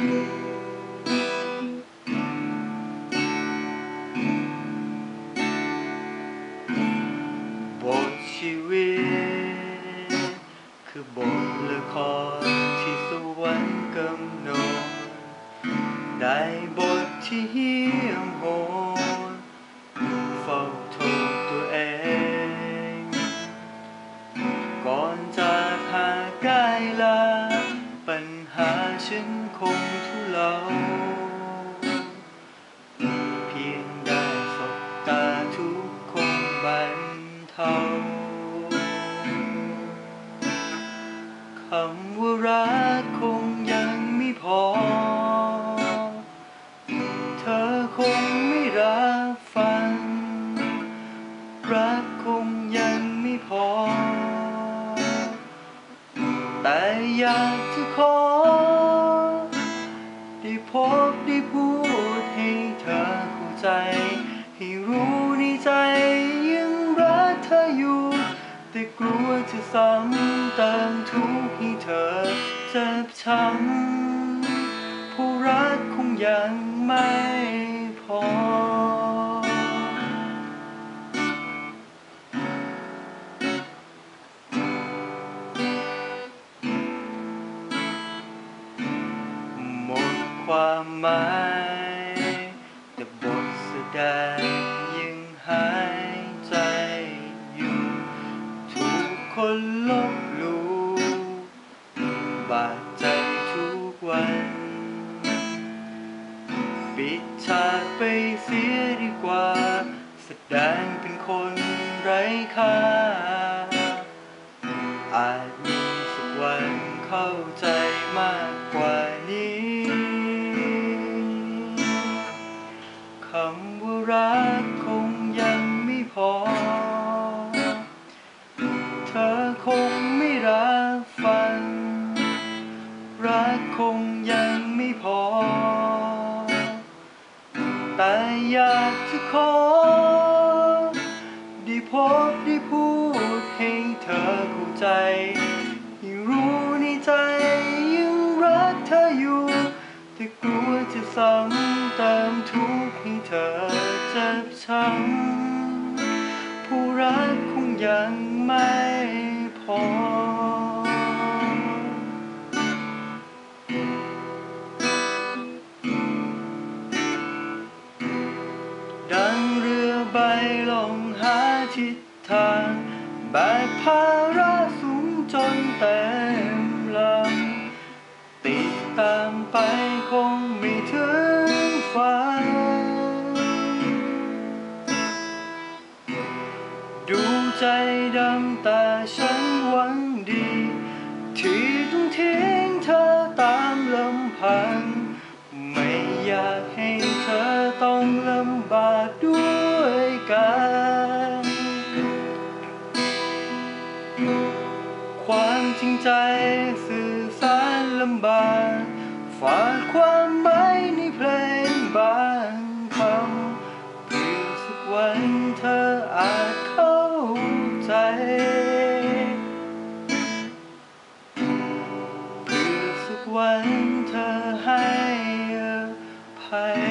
บทชีวิต คือบทละครที่สวรรค์กำหนดได้บทที่เหี้ยมโหดเฝ้าโทษตัวเอง ก่อนจะหาใกล้ลาปัญหาฉัน คงทุเลาเพียงได้สบตาทุกคงบันเทาคำว่ารักคงยังไม่พอ เธอคงไม่รับฟัง รักคงยังไม่พอ แต่อยาก จะซ้ำเติมทุกข์ให้เธอเจ็บช้ำผู้รักคงยังไม่พอ หมดความหมาย คนลบหลู่บาดใจทุกวัน ปิดฉากไปเสียดีกว่า แสดงเป็นคนไร้ค่า อาจมีสักวันเข้าใจมากกว่านี้คำ คงไม่รับฟังรักคงยังไม่พอ แต่อยากจะขอ ได้พบได้พูดให้เธอเข้าใจให้รู้ในใจยังรักเธออยู่แต่กลัวจะซ้ำเติมทุกข์ให้เธอเจ็บช้ำผู้รักคงยังไม่ ดังเรือใบลองหาทิศทางแบกภาระสูงจนเต็มลำติดตามไปคงไม่ถึงฝันดูใจดำแต่ฉัน ต้องทิ้งเธอตามลำพัง ไม่อยากให้เธอต้องลำบากด้วยกัน ความจริงใจสื่อสารลำบากฝากความหมาย high.